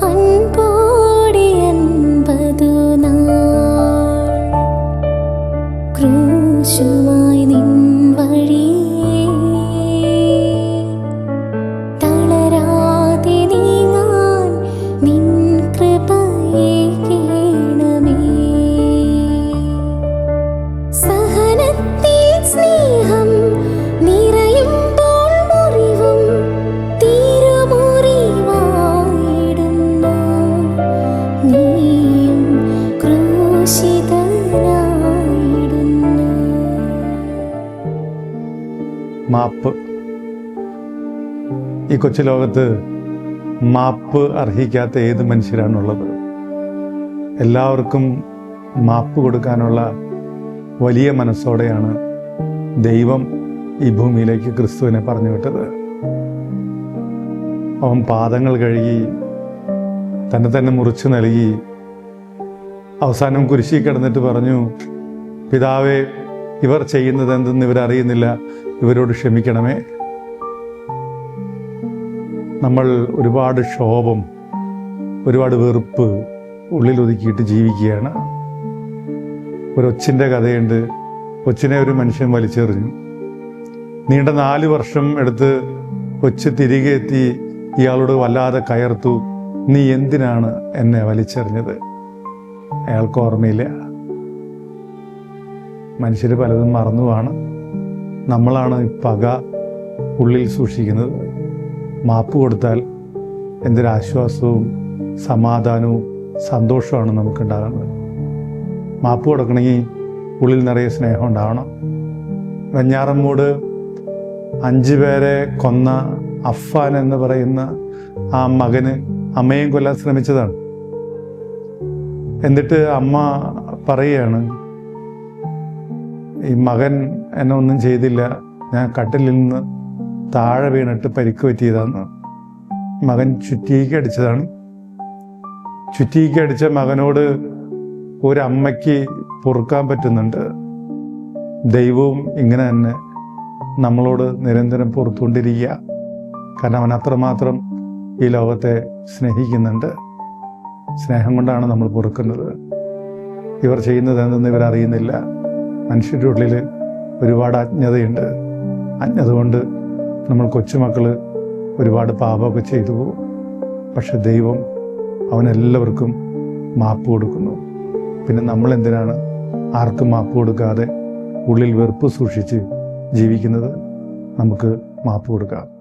爱 മാപ്പ്. ഈ കൊച്ചു ലോകത്ത് മാപ്പ് അർഹിക്കാത്ത ഏത് മനുഷ്യരാണുള്ളത്? എല്ലാവർക്കും മാപ്പ് കൊടുക്കാനുള്ള വലിയ മനസ്സോടെയാണ് ദൈവം ഈ ഭൂമിയിലേക്ക് ക്രിസ്തുവിനെ പറഞ്ഞു വിട്ടത്. അവൻ പാദങ്ങൾ കഴുകി തന്നെ തന്നെ മുറിച്ചു നൽകി അവസാനം കുരിശി കിടന്നിട്ട് പറഞ്ഞു പിതാവേ ഇവർ ചെയ്യുന്നത് എന്തെന്ന് ഇവരറിയുന്നില്ല. ഇവരോട് ക്ഷമിക്കണമേ. നമ്മൾ ഒരുപാട് ക്ഷോഭം ഒരുപാട് വെറുപ്പ് ഉള്ളിൽ ഒതുക്കിയിട്ട് ജീവിക്കുകയാണ്. ഒരൊച്ചിന്റെ കഥയുണ്ട്. കൊച്ചിനെ ഒരു മനുഷ്യൻ വലിച്ചെറിഞ്ഞു. നീണ്ട നാല് വർഷം എടുത്ത് കൊച്ച് തിരികെ എത്തി ഇയാളോട് വല്ലാതെ കയർത്തു നീ എന്തിനാണ് എന്നെ വലിച്ചെറിഞ്ഞത്? അയാൾക്ക് ഓർമ്മയില്ല. മനുഷ്യർ പലതും മറന്നുമാണ് നമ്മളാണ് പക ഉള്ളിൽ സൂക്ഷിക്കുന്നത്. മാപ്പ് കൊടുത്താൽ എന്തൊരാശ്വാസവും സമാധാനവും സന്തോഷമാണ് നമുക്കുണ്ടാകുന്നത്. മാപ്പ് കൊടുക്കണമെങ്കിൽ ഉള്ളിൽ നിറയെ സ്നേഹം ഉണ്ടാവണം. വെഞ്ഞാറമ്മൂട് അഞ്ച് പേരെ കൊന്ന അഫാൻ എന്ന് പറയുന്ന ആ മകന് അമ്മയും കൊല്ലാൻ ശ്രമിച്ചതാണ്. എന്നിട്ട് അമ്മ പറയുകയാണ് ഈ മകൻ എന്നെ ഒന്നും ചെയ്തില്ല. ഞാൻ കട്ടിലിൽ നിന്ന് താഴെ വീണിട്ട് പരിക്ക് പറ്റിയതാണ് മകൻ ചുറ്റിക്ക് അടിച്ചതാണ്. ചുറ്റിക്ക് അടിച്ച മകനോട് ഒരമ്മയ്ക്ക് പൊറുക്കാൻ പറ്റുന്നുണ്ട്. ദൈവവും ഇങ്ങനെ തന്നെ. നമ്മളോട് നിരന്തരം പുറത്തുകൊണ്ടിരിക്കുക കാരണം അവൻ അത്രമാത്രം ഈ ലോകത്തെ സ്നേഹിക്കുന്നുണ്ട്. സ്നേഹം കൊണ്ടാണ് നമ്മൾ പൊറുക്കുന്നത്. ഇവർ ചെയ്യുന്നത് എന്തെന്ന് ഇവർ അറിയുന്നില്ല മനുഷ്യരുടെ ഉള്ളിൽ ഒരുപാട് അജ്ഞതയുണ്ട്. അജ്ഞത കൊണ്ട് നമ്മൾ കൊച്ചുമക്കൾ ഒരുപാട് പാപമൊക്കെ ചെയ്തു പോകും. പക്ഷെ ദൈവം അവനെല്ലാവർക്കും മാപ്പ് കൊടുക്കുന്നു. പിന്നെ നമ്മൾ എന്തിനാണ് ആർക്കും മാപ്പ് കൊടുക്കാതെ ഉള്ളിൽ വെറുപ്പ് സൂക്ഷിച്ച് ജീവിക്കുന്നത്? നമുക്ക് മാപ്പ് കൊടുക്കാം.